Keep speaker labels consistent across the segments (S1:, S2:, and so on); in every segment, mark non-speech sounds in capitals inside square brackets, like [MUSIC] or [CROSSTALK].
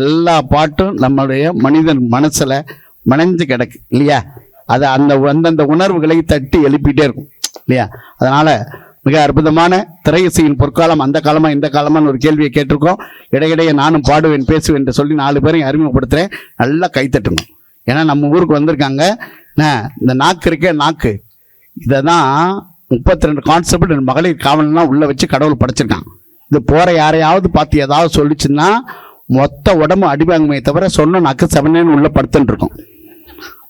S1: எல்லா பாட்டும் நம்மளுடைய மனிதன் மனசில் மனைஞ்சு கிடக்கு இல்லையா? அது அந்த அந்தந்த உணர்வுகளை தட்டி எழுப்பிட்டே இருக்கும் இல்லையா? அதனால் மிக அற்புதமான திரையிசையின் பொற்காலம் அந்த காலமாக இந்த காலமான்னு ஒரு கேள்வியை கேட்டிருக்கோம். இடையிடையே நானும் பாடுவேன் பேசுவேன் என்று சொல்லி நாலு பேரையும் அறிமுகப்படுத்துகிறேன் நல்லா கைத்தட்டுங்க ஏன்னா நம்ம ஊருக்கு வந்திருக்காங்க. இந்த நாக்கு இருக்கே நாக்கு. இதை தான் முப்பத்தி ரெண்டு கான்செப்ட் மகளிர் காவலெலாம் உள்ளே வச்சு கடவுள் படைச்சிருக்கான். இது போகிற யாரையாவது பார்த்து ஏதாவது சொல்லிச்சுன்னா மொத்த உடம்பு அடிவாங்குமே தவிர சொன்ன நாக்கு செவனேன்னு உள்ள படுத்துட்டு இருக்கும்.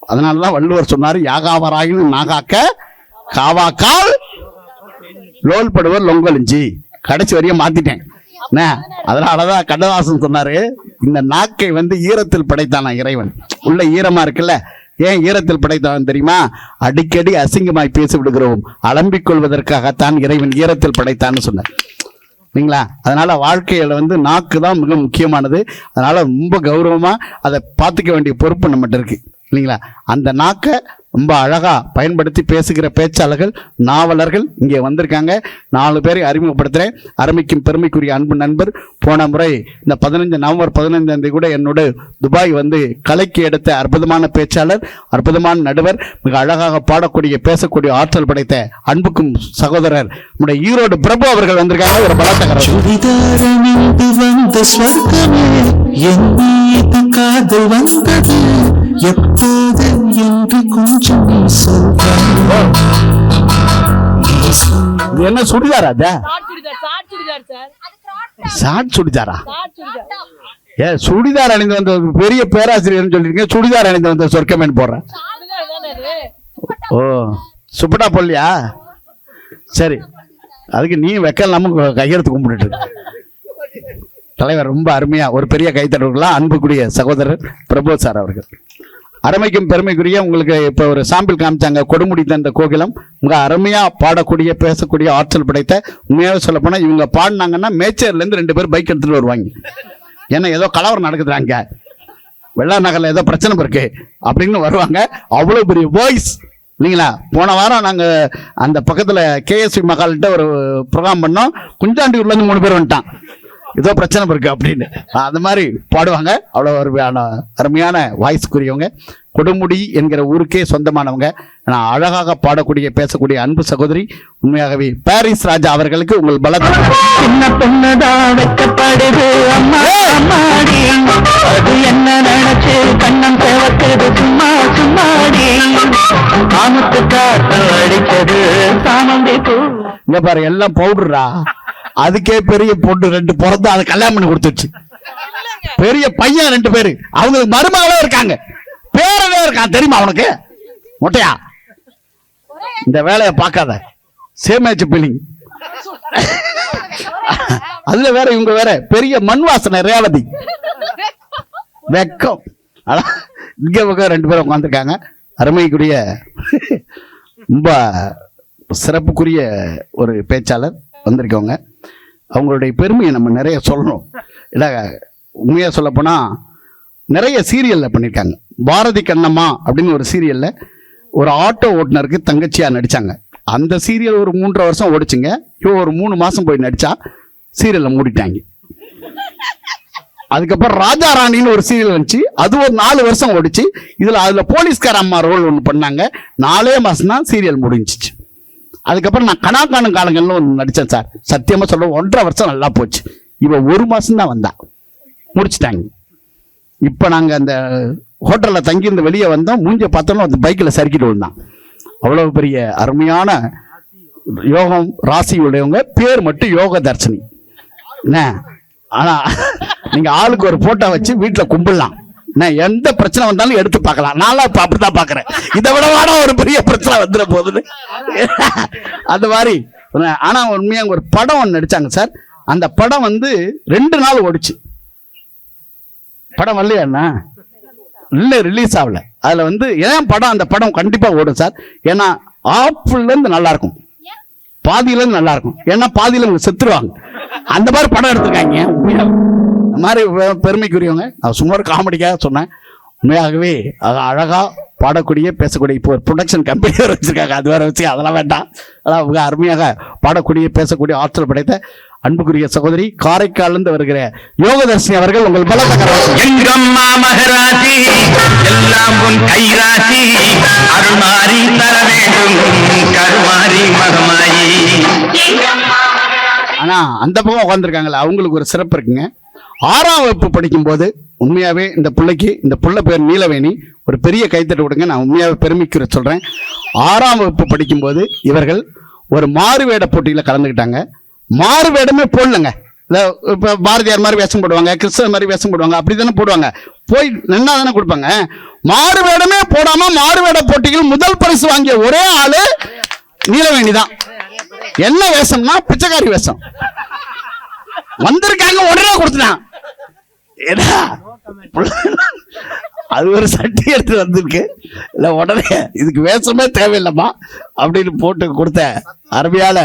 S1: அதனால தான் வள்ளுவர் சொன்னார் யாகாவராயின்னு நாகாக்க காவாக்கால் லோல் படுவர் லொங்கலிஞ்சி. கடைசி வரையும் மாத்திட்டேன். என்ன? அதனால தான் கண்ணதாசன் சொன்னாரு இந்த நாக்கை வந்து ஈரத்தில் படைத்தானா இறைவன்? உள்ள ஈரமா இருக்குல்ல? ஏன் ஈரத்தில் படைத்தான் தெரியுமா? அடிக்கடி அசிங்கமாய் பேசி விடுகிறோம். அலம்பிக் கொள்வதற்காகத்தான் இறைவன் ஈரத்தில் படைத்தான்னு சொன்னார். இல்லைங்களா அதனால் வாழ்க்கையில் வந்து நாக்கு தான் மிக முக்கியமானது. அதனால் ரொம்ப கௌரவமாக அதை பார்த்துக்க வேண்டிய பொறுப்பு நம்மகிட்ட இருக்குது இல்லைங்களா? அந்த நாக்கை ரொம்ப அழகாக பயன்படுத்தி பேசுகிற பேச்சாளர்கள் நாவலர்கள் இங்கே வந்திருக்காங்க. நாலு பேரை அறிமுகப்படுத்துகிறேன் அருமைக்கும் பெருமைக்குரிய அன்பு நண்பர் போன முறை இந்த பதினஞ்சு நவம்பர் பதினைந்தாம் தேதி கூட என்னோட துபாய் வந்து கலைக்கு எடுத்த அற்புதமான பேச்சாளர் அற்புதமான நடுவர் மிக அழகாக பாடக்கூடிய பேசக்கூடிய ஆற்றல் படைத்த அன்புக்கும் சகோதரர் நம்முடைய ஈரோடு பிரபு அவர்கள் வந்திருக்காங்க. ஒரு பலத்தகரம்
S2: காதல் வந்தது. எப்போது என்று நீ
S1: என்ன சுடிதாரா அத?
S3: ஷார்ட் சுடிதார்? சுடிதாரா
S1: ஏ சுடிதார் அணிந்து வந்த ஒரு பெரிய பேராசிரியர்னு சொல்லிருக்கீங்க. சுடிதார் அணிந்து வந்த சொர்க்கமேன்னு போடுறேன் ஓ சுப்பட்டா போடலையா? சரி. அதுக்கு நீ வைக்க நம்ம கையெழுத்து கும்பிட்டுட்டு தலைவர் ரொம்ப அருமையா ஒரு பெரிய கைத்தட்டலாம் அன்புக்குரிய சகோதரர் பிரபு சார் அவர்கள். அருமைக்கும் பெருமைக்குரிய உங்களுக்கு இப்போ ஒரு சாம்பிள் காமிச்சாங்க. கொடுமுடி தந்த கோகிலம். மிக அருமையாக பாடக்கூடிய பேசக்கூடிய ஆற்றல் படைத்த உண்மையாக சொல்லப்போனால் இவங்க பாடினாங்கன்னா மேச்சேர்லேருந்து ரெண்டு பேர் பைக் எடுத்துகிட்டு வருவாங்க. ஏன்னா ஏதோ கலவரம் நடக்குதுறாங்க. வெள்ளா நகரில் ஏதோ பிரச்சனை இருக்கு. அப்படின்னு வருவாங்க. அவ்வளோ பெரிய வாய்ஸ் இல்லைங்களா? போன வாரம் நாங்கள் அந்த பக்கத்தில் கேஎஸ்வி மகால்கிட்ட ஒரு ப்ரோக்ராம் பண்ணோம். குஞ்சாண்டியூர்லேருந்து மூணு பேர் வந்துட்டான். ஏதோ பிரச்சனை இருக்கு அப்படின்னு. அந்த மாதிரி பாடுவாங்க. அவ்வளோ அருமையான அருமையான வாய்ஸ்க்குரியவங்க. கொடுமுடி என்கிற ஊருக்கே சொந்தமானவங்க. நான் அழகாக பாடக்கூடிய பேசக்கூடிய அன்பு சகோதரி உண்மையாகவே பாரிஸ் ராஜா அவர்களுக்கு உங்கள் பலத்தை
S2: சின்ன பொண்ணுதான் வெக்கப்படுது அம்மா அம்மாடி. அது என்ன நினைச்சு கண்ணம் செவக்குது. சும்மா சும்மாடி. காமத்து காத்து அடிச்சது. சாமந்தி பூ.
S1: இங்க பாரு எல்லாம் பவுடரா அதுக்கே பெரிய பொண்ணு ரெண்டு பிறந்து அதை கல்யாணம் பண்ணி கொடுத்துருச்சு. பெரிய பையன் ரெண்டு பேரு. அவங்களுக்கு மருமகளும் இருக்காங்க. பேரவே இருக்கான். தெரியுமா அவனுக்கு? மொட்டையா? இந்த வேலையை பார்க்காத. சேமேச்சு பில்லிங் அதுல வேற இவங்க வேற. பெரிய மண் வாசனை ரேவதி. வெக்கம். ஆனா, இங்க பக்கம் ரெண்டு பேரும் உட்காந்துருக்காங்க அருமைக்குரிய ரொம்ப சிறப்புக்குரிய ஒரு பேச்சாளர் வந்திருக்கவங்க. அவங்களுடைய பெருமையை நம்ம நிறைய சொல்லணும். இல்லை உண்மையாக சொல்லப்போனால் நிறைய சீரியலில் பண்ணியிருக்காங்க பாரதி கண்ணம்மா அப்படின்னு ஒரு சீரியலில் ஒரு ஆட்டோ ஓட்டுநருக்கு தங்கச்சியாக நடித்தாங்க அந்த சீரியல் ஒரு மூன்றரை வருஷம் ஓடிச்சுங்க. இவன் ஒரு மூணு மாதம் போய் நடித்தா சீரியலை மூடிட்டாங்க. அதுக்கப்புறம் ராஜா ராணின்னு ஒரு சீரியல் வந்துச்சு. அது ஒரு நாலு வருஷம் ஓடிச்சு. இதில் அதில் போலீஸ்கார அம்மா ரோல் ஒன்று பண்ணாங்க. நாலே மாதம் தான் சீரியல் முடிஞ்சிச்சு. அதுக்கப்புறம் நான் கனா காலங்களில் ஒன்று நடித்தேன் சார். சத்தியமாக சொல்ல ஒன்றரை வருஷம் நல்லா போச்சு. இவ ஒரு மாதம் தான் வந்தா. முடிச்சிட்டாங்க. இப்போ நாங்கள் அந்த ஹோட்டலில் தங்கியிருந்து வெளியே வந்தோம். மூஞ்ச பார்த்தோம்னா அந்த பைக்கில் சறுக்கிட்டு வந்தான் அவ்வளோ பெரிய அருமையான யோகம் ராசி உடையவங்க. பேர் மட்டும் யோக தர்ஷினி. என்ன? ஆனால் நீங்கள் ஆளுக்கு ஒரு ஃபோட்டோ வச்சு வீட்டில் கும்பிடலாம். என்ன எந்த பிரச்சனை வந்தாலும் எடுத்து பார்க்கலாம். நான்லாம் அப்படி அப்படித்தான் பார்க்குறேன். இதை விட ஒரு பெரிய பிரச்சனை வந்துட போகுதுன்னு அந்த மாதிரி. ஆனால் உண்மையாக ஒரு படம் ஒன்று நடிச்சாங்க சார். அந்த படம் வந்து ரெண்டு நாள் ஓடிச்சு. படம் வரலையா இல்லை ரிலீஸ் ஆகல. அதுல வந்து ஏன் படம் அந்த படம் கண்டிப்பாக ஓடும் சார்? ஏன்னா ஆஃப்ல இருந்து நல்லா இருக்கும். நல்லா இருக்கும். ஏன்னா பாதியில இவங்க செத்துருவாங்க. அந்த மாதிரி படம் எடுத்திருக்காங்க. மாதிரி பெருமைக்குரியவங்க. நான் சும்மா ஒரு காமெடிக்காக சொன்னேன். உண்மையாகவே அது அழகா பாடக்கூடிய பேசக்கூடிய இப்போ ஒரு ப்ரொடக்ஷன் கம்பெனி [LAUGHS] வச்சிருக்காங்க. அது வேற வச்சு அதெல்லாம் வேண்டாம். அதான் அவங்க அருமையாக பாடக்கூடிய பேசக்கூடிய ஆற்றல் படைத்த அன்புக்குரிய சகோதரி காரைக்காலிருந்து வருகிற யோகதர்ஷினி அவர்கள் உங்கள் பலத்த
S2: எங்கம்மா மகராசி எல்லாம் உன் கைராசி. அருள்மாறி தர வேண்டும் கருமாறி மகமாயி.
S1: ஆனா அந்த பக்கம் உட்காந்துருக்காங்களே அவங்களுக்கு ஒரு சிறப்பு இருக்குங்க. ஆறாம் வகுப்பு படிக்கும்போது உண்மையாகவே இந்த பிள்ளைக்கு இந்த பிள்ளை பேர் நீலவேணி ஒரு பெரிய கைத்தட்டு கொடுங்க நான் உண்மையாக பெருமைக்குற சொல்கிறேன் ஆறாம் வகுப்பு படிக்கும்போது இவர்கள் ஒரு மாறுவேட போட்டியில் கலந்துக்கிட்டாங்க. மாறுவேடமே போடலங்க. இல்லை இப்போ பாரதியார் மாதிரி வேஷம் போடுவாங்க கிறிஸ்தவ மாதிரி வேஷம் போடுவாங்க அப்படி தானே போடுவாங்க. போய் நின்னா தானே கொடுப்பாங்க. மாறுவேடமே போடாமல் மாறுவேட போட்டியில் முதல் பரிசு வாங்கிய ஒரே ஆள் நீலவேணி தான். என்ன வேஷம்னா பிச்சைக்காரி வேஷம். வந்திருக்காங்க உடனே கொடுத்துட்டான். ஏடா, அது ஒரு சட்டி எடுத்து வந்திருக்கு. இல்லை உடனே இதுக்கு வேஷமே தேவையில்லைம்மா அப்படின்னு போட்டு கொடுத்த அருமையால.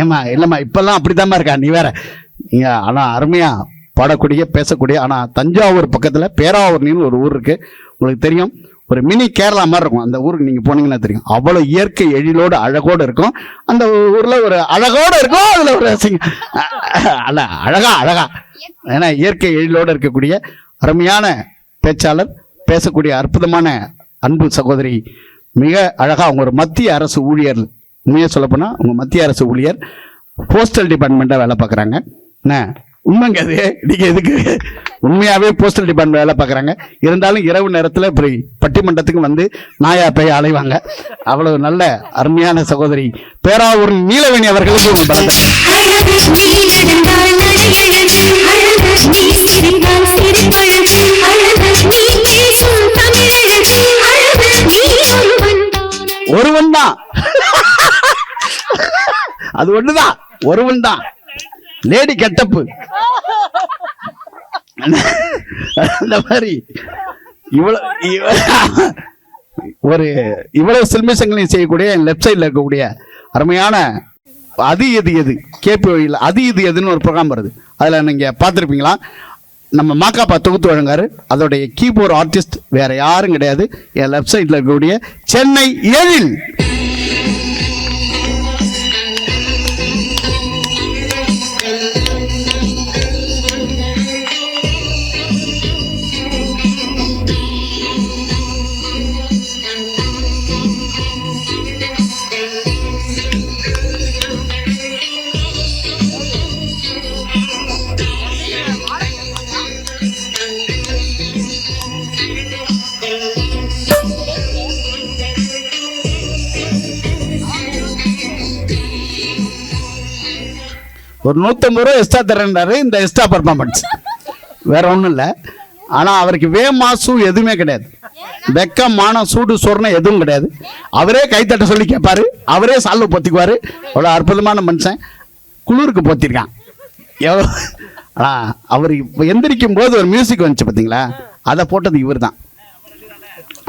S3: ஏம்மா இல்லைம்மா இப்போல்லாம் பசுமாட்டியா
S1: ஏமா இப்பெல்லாம் இருக்கா? நீ வேற. நீங்க ஆனால் அருமையா பாடக்கூடிய பேசக்கூடிய ஆனால் தஞ்சாவூர் பக்கத்தில் பேராவூர்னு ஒரு ஊர் இருக்குது உங்களுக்கு தெரியும். ஒரு மினி கேரளா மாதிரி இருக்கும். அந்த ஊருக்கு நீங்கள் போனீங்கன்னா தெரியும். அவ்வளோ இயற்கை எழிலோடு அழகோடு இருக்கும். அந்த ஊரில் ஒரு அழகோடு இருக்கும். அதில் ஒரு சிங்க- அல்ல அழகா அழகா. ஏன்னா இயற்கை எழிலோடு இருக்கக்கூடிய அருமையான பேச்சாளர் பேசக்கூடிய அற்புதமான அன்பு சகோதரி மிக அழகாக அவங்க ஒரு மத்திய அரசு ஊழியர். உண்மையாக சொல்லப்போனால் அவங்க மத்திய அரசு ஊழியர். போஸ்டல் டிபார்ட்மெண்ட்டாக வேலை பார்க்குறாங்க. என்ன? உண்மைங்க அது. நீங்கள் எதுக்கு? உண்மையாகவே போஸ்டல் டிபார்ட்மெண்ட் வேலை பார்க்குறாங்க. இருந்தாலும் இரவு நேரத்தில் இப்படி பட்டிமன்றத்துக்கு வந்து நாயா பேய அலைவாங்க. அவ்வளவு நல்ல அருமையான சகோதரி பேராவூர் நீலவேணி அவர்களுக்கு உங்கள் பலத்தை
S4: ஒருவன்
S1: தான். அது ஒண்ணுதான். ஒருவன் தான். Lady getup. அந்த மாதிரி இவ்வளவு ஒரு இவ்வளவு சில்மிசங்களையும் செய்யக்கூடிய லெஃப்ட் சைடில் இருக்கக்கூடிய அருமையான அது எது எது கேபி வழியில் அது இது எதுன்னு ஒரு ப்ரோக்ராம் வருது. அதில் நீங்கள் பார்த்துருப்பீங்களா? நம்ம மாக்காப்பா தொகுத்து வழங்காரு அதோடைய கீபோர்ட் ஆர்டிஸ்ட் வேற யாரும் கிடையாது. என் லெஃப்ட் சைடில் இருக்கக்கூடிய சென்னை எழில். ஒரு நூற்றம்பது ரூபா எக்ஸ்ட்ரா தரேன்றாரு இந்த எக்ஸ்ட்ரா பர்ஃபார்மன்ஸ் வேற ஒன்றும் இல்லை. ஆனால் அவருக்கு வே மாசு எதுவுமே கிடையாது. வெக்கம் மானம் சூடு சொர்ணம் எதுவும் கிடையாது. அவரே கைத்தட்ட சொல்லி கேட்பாரு அவரே சால்வை பொத்திக்குவார். அவ்வளோ அற்புதமான மனுஷன். குளிருக்கு பொத்திருக்கான். எவ்வளோ ஆனால் அவர் இப்போ எந்திரிக்கும் போது ஒரு மியூசிக் வந்துச்சு பார்த்தீங்களா அதை போட்டது இவர் தான்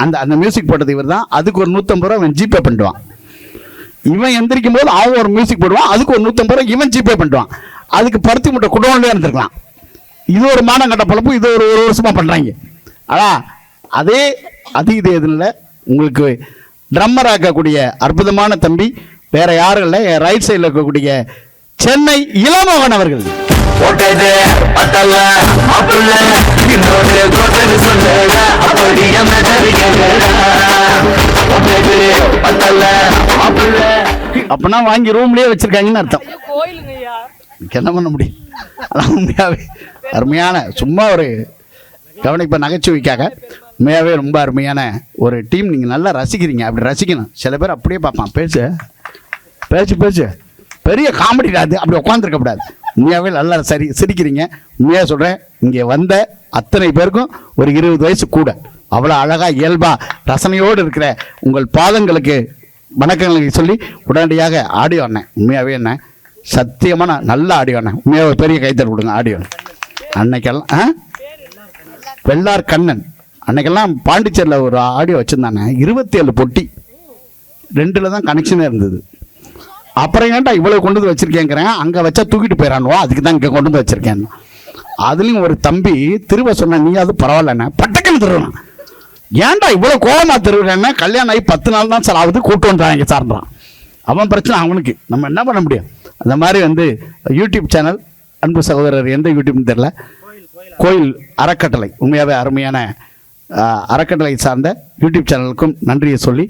S1: அந்த அந்த மியூசிக் போட்டது இவர் தான் அதுக்கு ஒரு நூற்றம்பது ரூபா அவன் ஜிபே பண்ணிடுவான். இவன் எந்திரிக்கும் போது அவன் ஒரு மியூசிக் போடுவான். அதுக்கு ஒரு நூற்றம்பது ரூபா இவன் ஜிபே பண்ணுவான் அதுக்கு பருத்தி முட்டை குடோன்லேயே இருந்திருக்கலாம் இது ஒரு மானம் கட்ட பழப்பும் இது ஒரு ஒரு வருஷமாக பண்ணுறாங்க ஆனா அதே அது இது எதுவும் உங்களுக்கு ட்ரம்மர் ஆக்கக்கூடிய அற்புதமான தம்பி வேற யாரும் இல்லை என் ரைட் சைடில் இருக்கக்கூடிய சென்னை இளமோகன் அவர்கள்.
S2: போட்டது பத்தல இன்னொரு
S1: அப்பனா வாங்கி ரூம்லயே வச்சிருக்காங்கன்னு அர்த்தம். என்ன பண்ண முடியும்? அதான் உண்மையாவே அருமையான சும்மா ஒரு கவனிப்ப நகைச்சுவைக்காக. உண்மையாவே ரொம்ப அருமையான ஒரு டீம். நீங்கள் நல்லா ரசிக்கிறீங்க. அப்படி ரசிக்கணும். சில பேர் அப்படியே பார்ப்பான். பேசு. பேச்சு பேச்சு பெரிய காமெடி அது. அப்படி உட்காந்துருக்க கூடாது. உண்மையாவே நல்லா சரி சிரிக்கிறீங்க. உண்மையாக சொல்கிறேன் இங்கே வந்த அத்தனை பேருக்கும் ஒரு இருபது வயசு கூட. அவ்வளோ அழகாக இயல்பா ரசனையோடு இருக்கிற உங்கள் பாதங்களுக்கு வணக்கங்களுக்கு சொல்லி உடனடியாக ஆடியோ அண்ணன். உண்மையாகவே என்ன? சத்தியமான நல்ல ஆடியோ அண்ணன். உண்மையாக ஒரு பெரிய கைத்தல் கொடுங்க ஆடியோ அன்னைக்கெல்லாம் ஆ? வெள்ளார் கண்ணன். அன்னைக்கெல்லாம் பாண்டிச்சேரியில் ஒரு ஆடியோ வச்சுருந்தானே இருபத்தி ஏழு பொட்டி. ரெண்டில் தான் கனெக்ஷனே இருந்தது. அப்புறம் ஏன்டா இவ்வளோ கொண்டு வந்து வச்சுருக்கேங்கிறேன்? அங்கே வச்சா தூக்கிட்டு போயிடானுவோ அதுக்கு தான் இங்கே கொண்டு வந்து வச்சுருக்கேன் அதுலேயும் ஒரு தம்பி திரும்ப சொன்ன நீ அது பரவாயில்லண்ணே பட்டக்கன்னு திருவண்ணா ஏன்டா இவ்வளோ கோவமா திருவிழா கல்யாணம் ஆகி பத்து நாள் தான் சார் ஆகுது கூட்டு வந்துறாங்க சார்ன்றான் அவன் பிரச்சனை அவனுக்கு. நம்ம என்ன பண்ண முடியும்? அந்த மாதிரி வந்து யூடியூப் சேனல் அன்பு சகோதரர் எந்த யூடியூப்னு தெரில கோயில் அறக்கட்டளை. உண்மையாகவே அருமையான அறக்கட்டளை சார்ந்த யூடியூப் சேனலுக்கும் நன்றியை சொல்லி